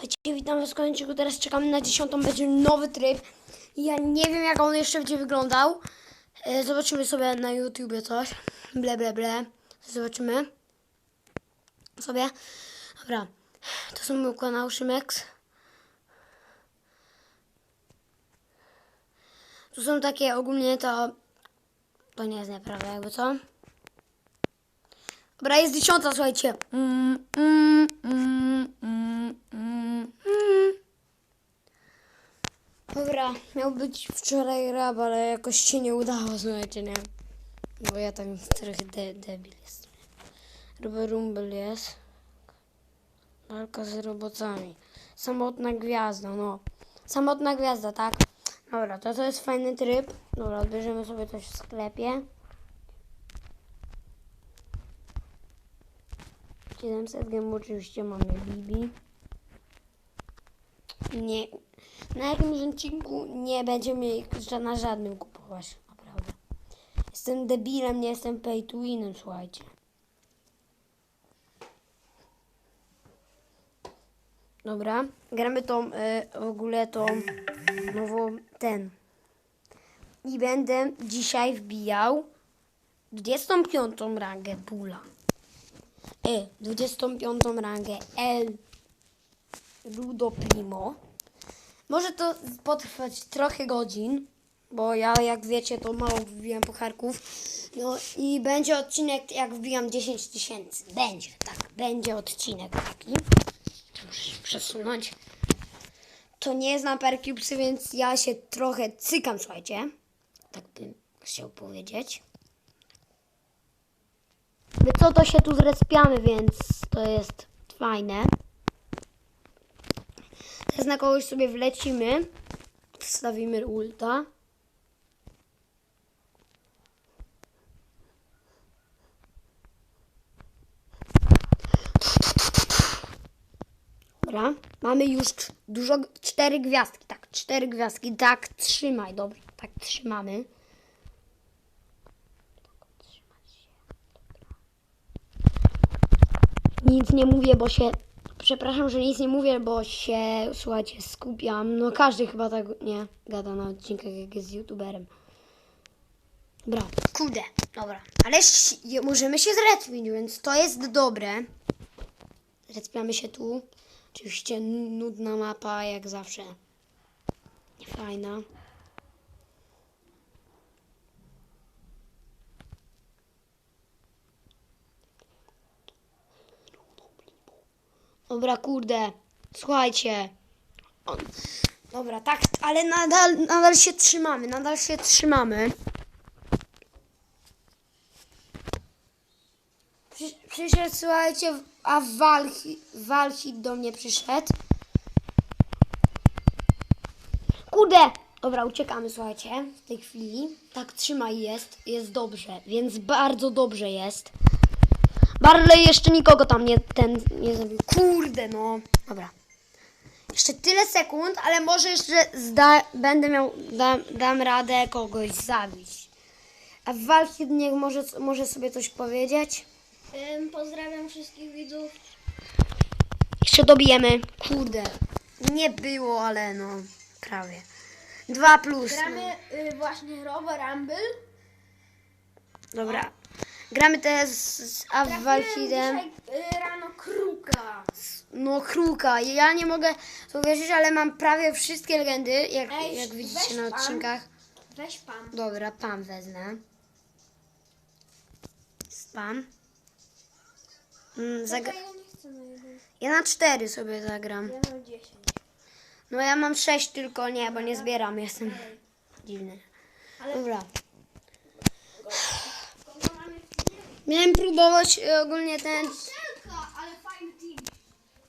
Słuchajcie, witam was kończyku. Teraz czekamy na dziesiątą, będzie nowy tryb. Ja nie wiem, jak on jeszcze będzie wyglądał. E, Zobaczymy sobie na YouTubie coś. Ble, ble, ble. Zobaczymy. Sobie. Dobra. To są mój kanał Szymex. Tu są takie ogólnie to... To nie jest nieprawda, jakby co? Dobra, jest dziesiąta, słuchajcie. Mm, mm, mm, mm, Dobra, miał być wczoraj rab, ale jakoś się nie udało, słuchajcie, nie? Bo ja tam trochę de debil jestem. Ruby Rumble jest. Walka z robotami. Samotna gwiazda, no. Samotna gwiazda, tak? Dobra, to to jest fajny tryb. Dobra, odbierzemy sobie coś w sklepie. 700 gem oczywiście mamy Bibi. Nie, na jakimś odcinku nie będziemy ża- na żadnym kupować, naprawdę. Jestem debilem, nie jestem pay to winem, słuchajcie. Dobra, gramy tą, y, w ogóle tą nową, ten. I będę dzisiaj wbijał 25 rangę Bula. E, 25 rangę El Ludo Primo. Może to potrwać trochę godzin, bo ja jak wiecie to mało wbijam pucharków. No i będzie odcinek jak wbijam 10 tysięcy. Będzie, tak, będzie odcinek taki. Muszę się przesunąć. To nie znam percubesy, więc ja się trochę cykam, słuchajcie. Tak bym chciał powiedzieć. My co to się tu zrespiamy, więc to jest fajne. Teraz na kogoś sobie wlecimy. Wstawimy ulta. Dobra, mamy już dużo, cztery gwiazdki, tak, cztery gwiazdki, tak, trzymaj, dobrze, tak, trzymamy. Nic nie mówię, bo się. Przepraszam, że nic nie mówię, bo się, słuchajcie, skupiam. No każdy chyba tak nie gada na odcinkach, jak jest youtuberem. Dobra, kurde, dobra. Ale możemy się zrespić, więc to jest dobre. Zrespiamy się tu. Oczywiście nudna mapa, jak zawsze. Fajna. Dobra, kurde. Słuchajcie. On... Dobra, tak, ale nadal, nadal się trzymamy, nadal się trzymamy. Przy, przyszedł, słuchajcie, a Walchit do mnie przyszedł. Kurde! Dobra, uciekamy, słuchajcie, w tej chwili. Tak, trzymaj, jest, jest dobrze, więc bardzo dobrze jest. Barley jeszcze nikogo tam nie, ten nie zabił. Kurde, no. Dobra. Jeszcze tyle sekund, ale może jeszcze zda, będę miał, dam, dam radę kogoś zabić. A w walki niech może, może sobie coś powiedzieć. Ym, pozdrawiam wszystkich widzów. Jeszcze dobijemy. Kurde. Nie było, ale no, prawie. Dwa plus. Gramy y, właśnie Robo Rumble. No. Dobra. Gramy teraz z Awalhidem. y, rano Kruka. No kruka. Ja nie mogę uwierzyć, ale mam prawie wszystkie legendy, jak, Ej, jak widzicie weź na pan. odcinkach. Weź pan. Dobra, pan wezmę. Spam. Mm, zagra- Czekaj, ja nie chcę na jeden. ja na cztery sobie zagram. Ja mam 10. No ja mam sześć tylko, nie, bo nie zbieram, jestem dziwny. Ale- Dobra. Kogo mamy w teamie? Miałem próbować e, ogólnie ten... Szelka, ale fajny team.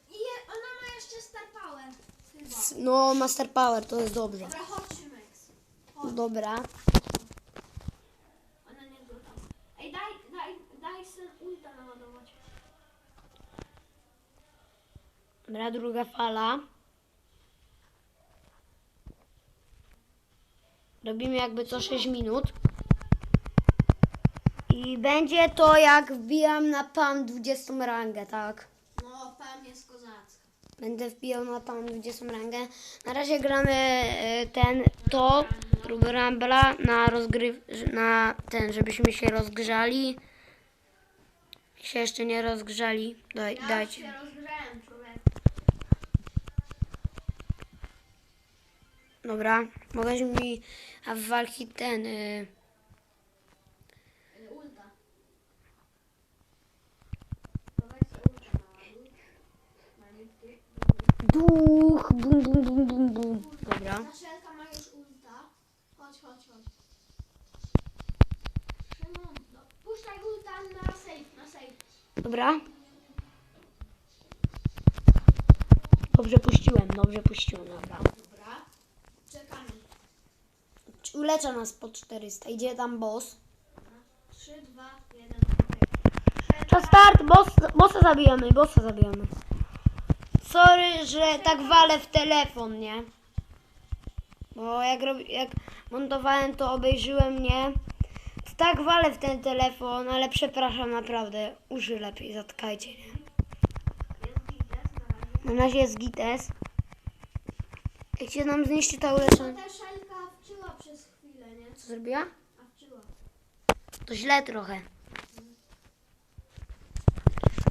I ona ma jeszcze Star Power. Chyba. No, Master Power, to jest dobrze. Dobra, chodź Szymex. Dobra. Ona nie. Ej, daj, daj, daj sen ulta naładować. Dobra, druga fala. Robimy jakby co 6 minut. I będzie to jak wbijam na PAM 20 rangę, tak? No, pan jest kozacka. Będę wbijał na tą 20 rangę. Na razie gramy e, ten, to, próbę Rambla na rozgryw, na ten, żebyśmy się rozgrzali. Się jeszcze nie rozgrzali. Daj, Ja dajcie. się rozgrzałem, człowiek. Dobra, mogę mi a w walki ten. Y, Ulta. To weź sobie ulta na malutki. Duch, bum, bum, bum, bum, bum. Dobra. Naszelka ma już ulta. Chodź, chodź, chodź. Szymon, no, puszczaj ulta na safe, na safe. Dobra. Dobrze puściłem, dobrze puściłem, dobra. Dobra. Czekamy. Ulecza nas po 400. Idzie tam boss. 3, 2, 1. Czas start, boss, bossa zabijamy, bossa zabijamy. Sorry, że tak walę w telefon, nie? Bo jak, robi, jak montowałem to obejrzyłem, nie? To tak walę w ten telefon, ale przepraszam naprawdę. Uszy lepiej zatkajcie, nie? Na razie. Jest gites. Jak się nam zniszczy ta uleczona... Ta szelka wczyła przez chwilę, nie? Co zrobiła? A wczyła. To źle trochę.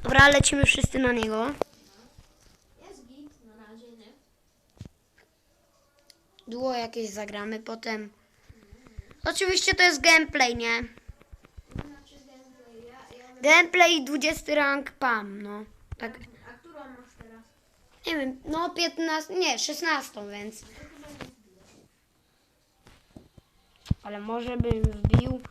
Dobra, lecimy wszyscy na niego. Jest git na razie, nie? Duo jakieś zagramy, potem... Oczywiście to jest gameplay, nie? Gameplay. Ja, ja... Gameplay 20 rank PAM, no. Tak, A którą masz teraz? nie wiem, no 15, nie, 16, więc... Ale może bym wbił...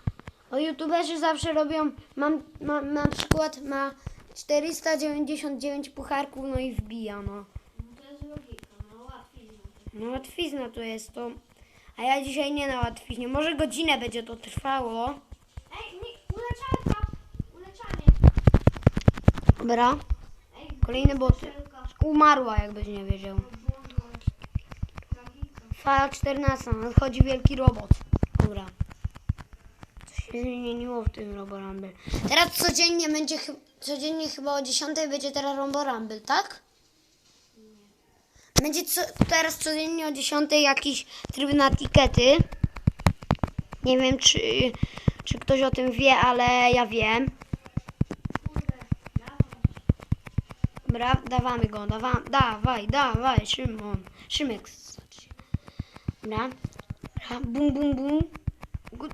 No youtuberzy zawsze robią, mam, mam na przykład ma 499 pucharków, no i wbija, no. No to jest logika, no łatwiej. No. Łatwizna to jest to. A ja dzisiaj nie na łatwiźnie. Może godzinę będzie to trwało. Ej, nie, uleczalka! Uleczanie! Dobra. Ej, Kolejny bot. szelka. Umarła, jakbyś nie wiedział. Fala 14. Nadchodzi wielki robot. Dobra. Coś się zmieniło w tym Robo Rumble. Teraz codziennie będzie, chy- codziennie chyba o 10 będzie teraz Robo Rumble, tak? Będzie co, teraz codziennie o 10 jakiś tryb na tikety. Nie wiem, czy, czy ktoś o tym wie, ale ja wiem. Dobra, dawamy go, dawa, dawaj, dawaj, Szymon. Szymek. znaczy. Dobra. Dobra, Bum, bum, bum.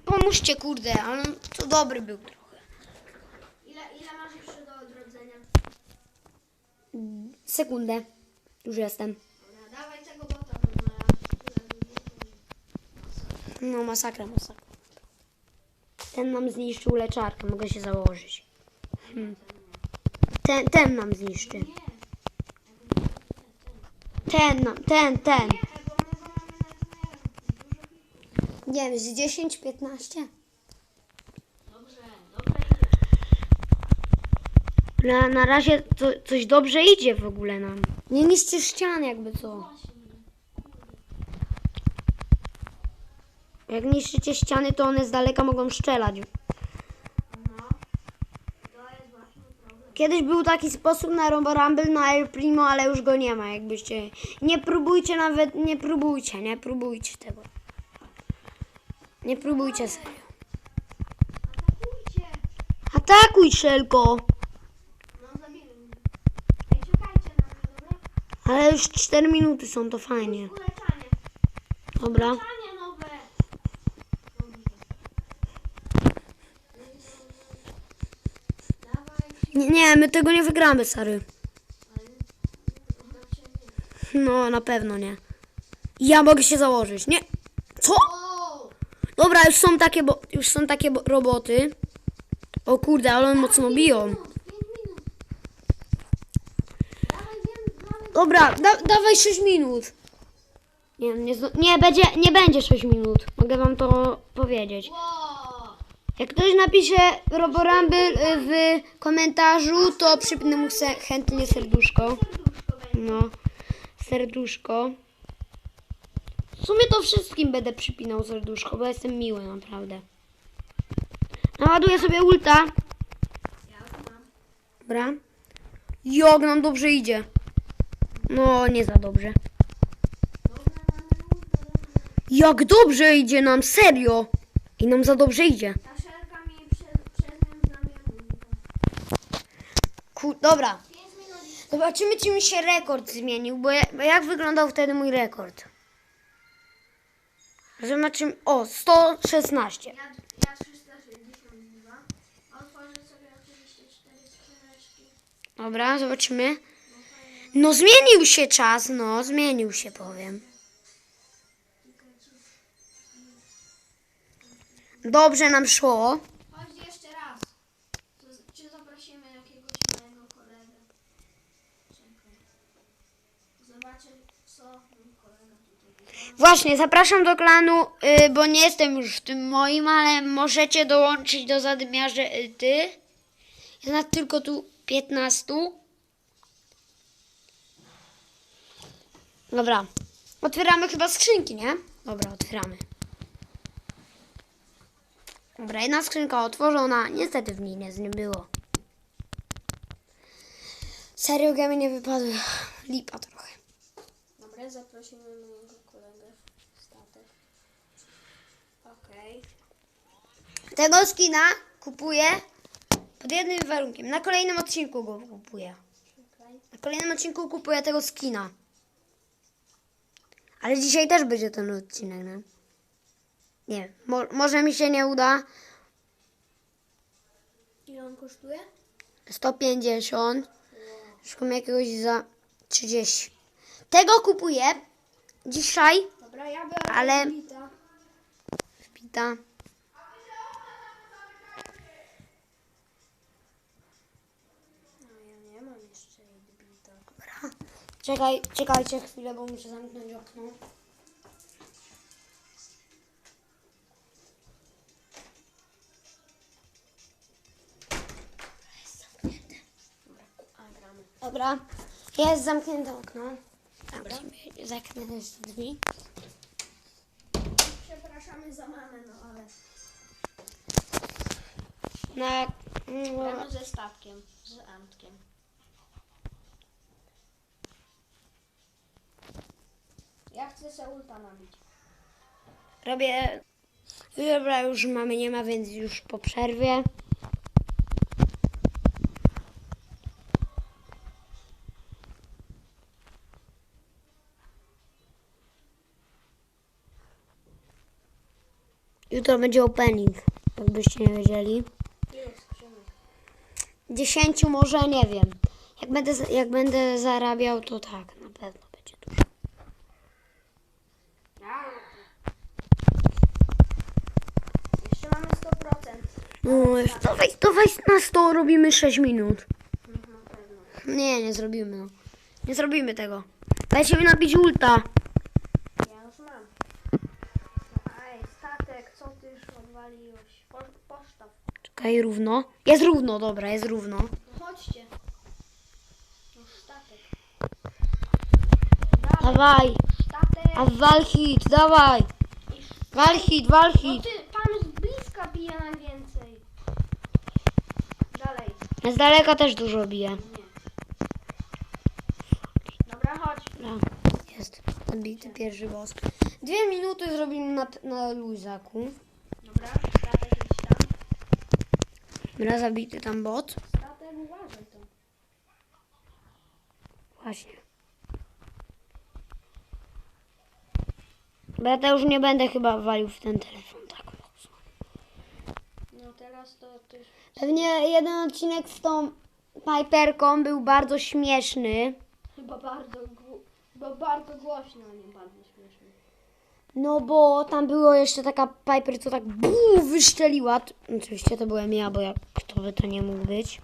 Pomóżcie, kurde, ale to dobry był trochę. Ile, ile masz jeszcze do odrodzenia? Sekundę. Już jestem. Dobra, dawaj tego bota, bo na tyle ludzi. No, masakra, masakra. Ten nam zniszczył leczarkę, mogę się założyć. Hmm. Ten, ten nam zniszczy. Ten, nam, ten, ten. nie, wiem, z 10, 15? Dobrze, dobrze idzie. Na, na razie to, coś dobrze idzie w ogóle nam. Nie niszczy ścian jakby co. Jak niszczycie ściany, to one z daleka mogą strzelać. No. To jest właśnie problem. Kiedyś był taki sposób na Rombo Rumble na El Primo, ale już go nie ma, jakbyście... Nie próbujcie nawet, nie próbujcie, nie próbujcie tego. Nie próbujcie serio. Atakujcie! Atakuj, Szelko! No zabili mnie. Ej, czekajcie na mnie, dobra? Ale już 4 minuty są, to fajnie. Uleczanie. Dobra. Uleczanie nowe. Dobrze. Dawaj. Nie, nie, my tego nie wygramy, Sary. No, na pewno nie. Ja mogę się założyć. Nie. Co? Dobra, już są takie, bo, już są takie bo, roboty. O kurde, ale one mocno biją. Dobra, da, dawaj 6 minut. Nie, nie, nie, będzie, nie będzie 6 minut. Mogę wam to powiedzieć. Jak ktoś napisze Roborumble y, w komentarzu, to przypnę mu se, chętnie serduszko. No, serduszko. W sumie to wszystkim będę przypinał serduszko, bo jestem miły naprawdę. Naładuję sobie ulta. Dobra. Jog nam dobrze idzie. No, nie za dobrze. Jak dobrze idzie nam, serio! I nam za dobrze idzie. Dobra, 5 minut i zobaczymy, czy mi się rekord zmienił, bo, ja, bo jak wyglądał wtedy mój rekord? Zobaczymy, o, 116. ja, ja 362. Otworzę sobie oczywiście 4 skrzyneczki. Dobra, zobaczymy. No zmienił się czas, no, zmienił się, powiem. Dobrze nam szło. Chodź jeszcze raz. To, z- czy zaprosimy jakiegoś mojego kolegę? Czekaj. Zobaczę, co mój kolega tutaj Właśnie, zapraszam do klanu, y, bo nie jestem już w tym moim, ale możecie dołączyć do zadymiarze y, ty. Jest nas tylko tu 15. Dobra. Otwieramy chyba skrzynki, nie? Dobra, otwieramy. Dobra, jedna skrzynka otworzona. Niestety w niej nic nie było. Serio, gemy nie wypadły. Lipa trochę. Dobra, zaprosimy mojego kolegę w statek. Okej. Tego skina kupuję pod jednym warunkiem. Na kolejnym odcinku go kupuję. Na kolejnym odcinku kupuję tego skina. Ale dzisiaj też będzie ten odcinek, nie? Nie mo może mi się nie uda. Ile on kosztuje? 150. Szukam jakiegoś za 30. Tego kupuję dzisiaj. Dobra, ja Ale- Wbita. No ja nie mam jeszcze Bita. Czekaj, czekajcie chwilę, bo muszę zamknąć okno. Dobra, jest zamknięte okno. Dobra. Zamknę też drzwi. Przepraszamy za mamę, no ale... Na, Gramy ze statkiem, z Antkiem. Ja chcę Seulta nabić. robię. Dobra, już mamy nie ma, więc już po przerwie. Jutro będzie opening, jakbyście nie wiedzieli. 10 może, nie wiem. Jak będę, jak będę zarabiał, to tak, na pewno będzie dużo. Jeszcze mamy 100%. No, już dawaj, dawaj na 100, robimy 6 minut. Pewno. Nie, nie zrobimy, no. Nie zrobimy tego. Dajcie mi nabić ulta. Ja już mam. Ej, statek, co ty już odwaliłeś? Po, posztaw. Czekaj, równo. Jest równo, dobra, jest równo. No chodźcie. No statek. Dawaj, Statek. a wal hit, dawaj. Wal hit, wal No hit. ty, pan z bliska bije najwięcej. Dalej. Z daleka też dużo bije. Nie. Dobra, chodź. Dobra, jest. Odbity pierwszy boss. Dwie minuty zrobimy na, na luzaku. Dobra, statek idź tam. Dobra, zabity tam bot. Statek, uważaj to. Właśnie. Bo ja to już nie będę chyba walił w ten telefon tak mocno. No teraz to ty... Pewnie jeden odcinek z tą Piperką był bardzo śmieszny. Chyba bardzo, gło- chyba bardzo głośno, a nie bardzo śmiesznie. No bo tam było jeszcze taka Piper, co tak buu, wyszczeliła. Oczywiście to byłem ja, bo jak kto by to nie mógł być.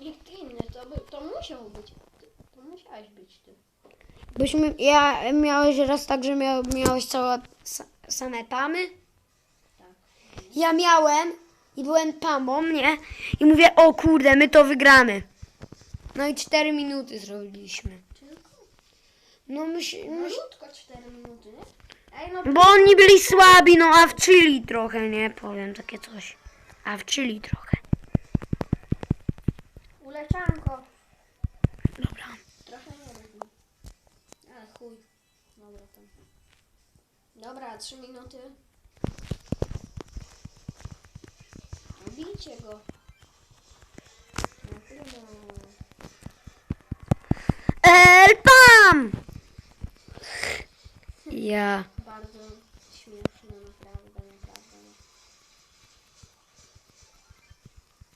Nikt inny, to, by, to musiał być ty. To musiałeś być ty. Byśmy, ja miałeś raz tak, że miał, miałeś całe sa, same pamy. Tak. Ja miałem i byłem pamą, nie? I mówię, o kurde, my to wygramy. No i 4 minuty zrobiliśmy. No myś, myś, Malutko 4 minuty, nie? Ej, no bo oni byli słabi, no a wczyli trochę, nie? Powiem takie coś. A wczyli trochę. uleczanko. Dobra. chuj. Dobra, tam. Dobra, trzy minuty. No, Bijcie go. No kurwa. El Pam! Ja. Bardzo śmieszne, naprawdę, naprawdę.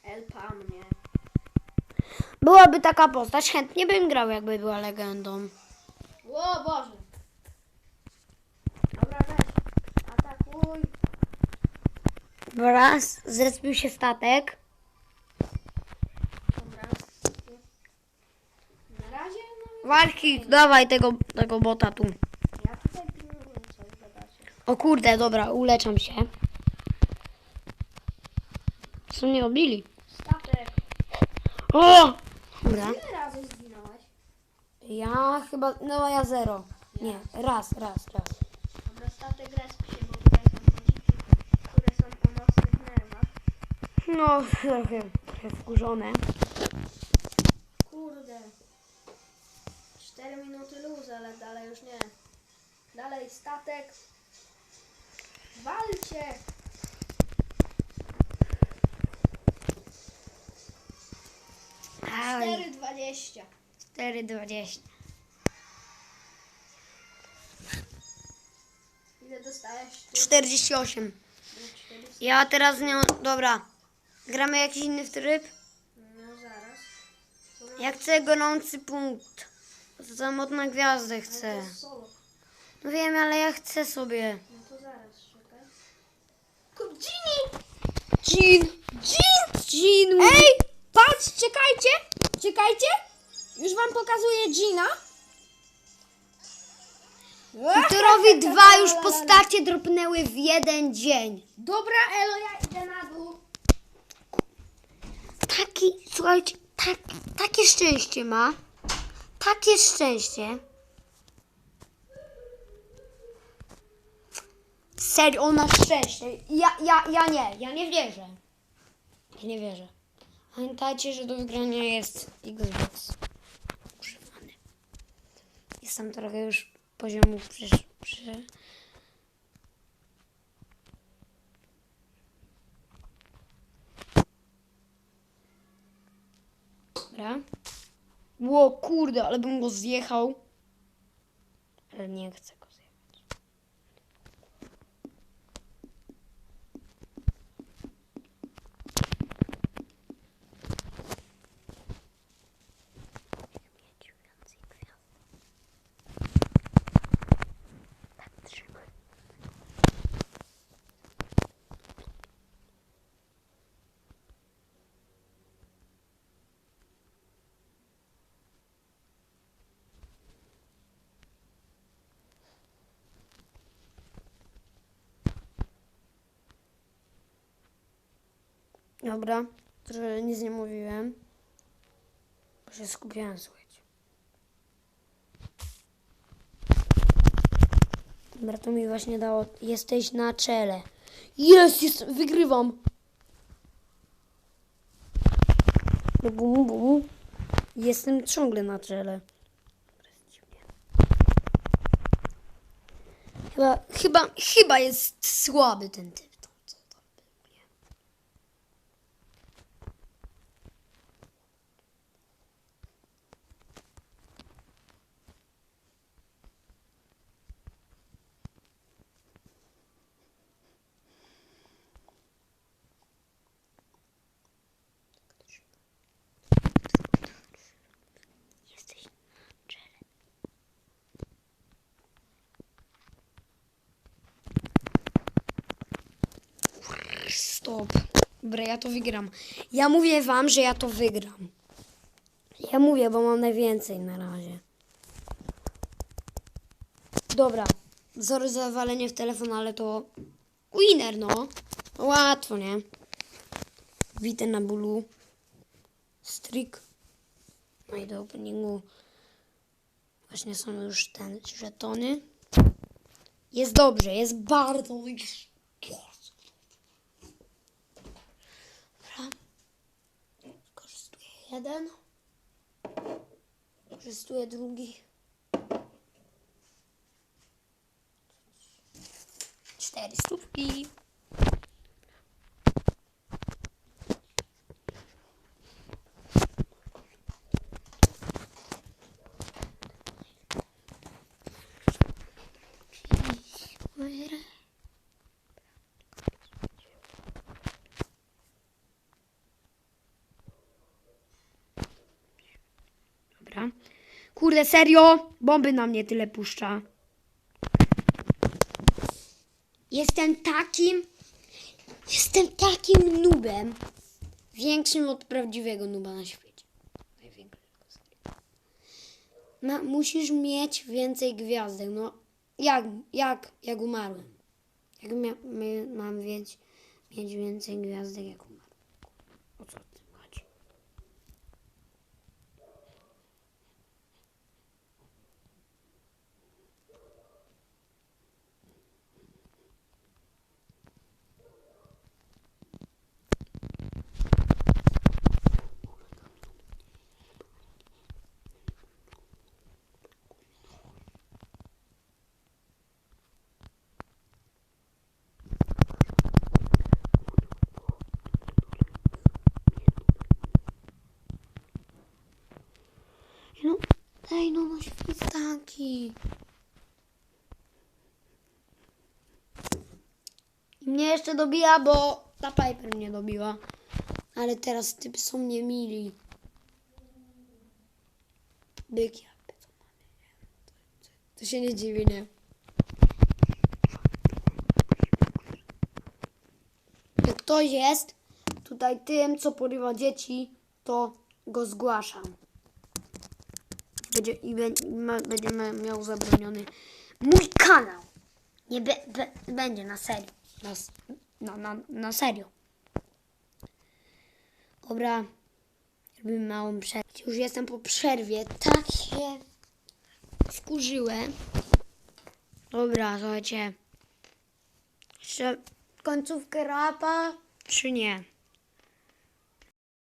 El Pam, nie? Byłaby taka postać, chętnie bym grał, jakby była legendą. O Boże! Dobra, weź. Atakuj. Wraz zrespił się statek. Dobra. Na razie, no Walki, dawaj tego, tego bota tu. ja tutaj pilnuję coś, zobaczcie. O kurde, dobra, uleczam się. Co mnie robili? Statek. O! Dobra. Ile razy zginąłeś? Ja chyba, no ja zero. Nie, raz, raz, raz. Dobra, statek resp się, bo tutaj są dziki, które są po mocnych nerwach. No, trochę, trochę wkurzone. Kurde. 4 minuty luz, ale dalej już nie. Dalej statek. Walcie! Aj, 4,20. 4,20. Ile dostałeś? Ty? 48. No, 400. Ja teraz nie. Dobra. Gramy jakiś inny tryb? No zaraz. Na- Ja chcę gorący punkt. To samotna gwiazdę chcę. No wiem, ale ja chcę sobie. No to zaraz, czekaj. Kup Gini! Jean! Jean! Jean! Ej! Patrz, czekajcie! Czekajcie! Już wam pokazuję Gina. Witorowi dwa już postacie dropnęły w jeden dzień. Dobra, Elo, ja idę na dół. Taki, słuchajcie, tak, takie szczęście ma. Takie szczęście. Serio, on ma szczęście. Ja, ja, ja nie, ja nie wierzę. Ja nie wierzę. Pamiętajcie, że do wygrania jest Xbox. Używany. Jestem trochę już poziomu przy... przy... Dobra. Ło, kurde, ale bym go zjechał. Ale nie chcę go Dobra, że nic nie mówiłem. Bo się skupiałem, słuchajcie. Dobra, to mi właśnie dało. Jesteś na czele. Jest, jest, wygrywam. No bum, bum. Jestem ciągle na czele. Chyba, chyba, chyba jest słaby ten typ. Stop. Dobra, ja to wygram. Ja mówię wam, że ja to wygram. Ja mówię, bo mam najwięcej na razie. Dobra. Sorry za walenie w telefon, ale to winner, no. Łatwo, nie? Wite na bólu. Strik. No i do openingu właśnie są już te żetony. Jest dobrze, jest bardzo Jeden. Przestuję drugi. Cztery stówki. Kurde, serio? Bomby na mnie tyle puszcza. Jestem takim. Jestem takim nubem. Większym od prawdziwego nuba na świecie. Ma, musisz mieć więcej gwiazdek. No, jak, jak, jak umarłem? Jak mia, mam mieć, mieć więcej gwiazdek, jak umarłem? O co w tym chodzi? No, ej, no, no świstaki. I mnie jeszcze dobija, bo ta Piper mnie dobiła. Ale teraz typy są niemili. Byk ja. To się nie dziwi, nie? Jak ktoś jest tutaj tym, co porywa dzieci, to go zgłaszam. Będzie, i będzie miał zabroniony mój kanał. Nie be, be, będzie na serio. Na, na, na, na serio. Dobra. Robimy małą przerwę. Już jestem po przerwie. Tak się wkurzyłem. Dobra, słuchajcie. Jeszcze końcówkę rapa, czy nie?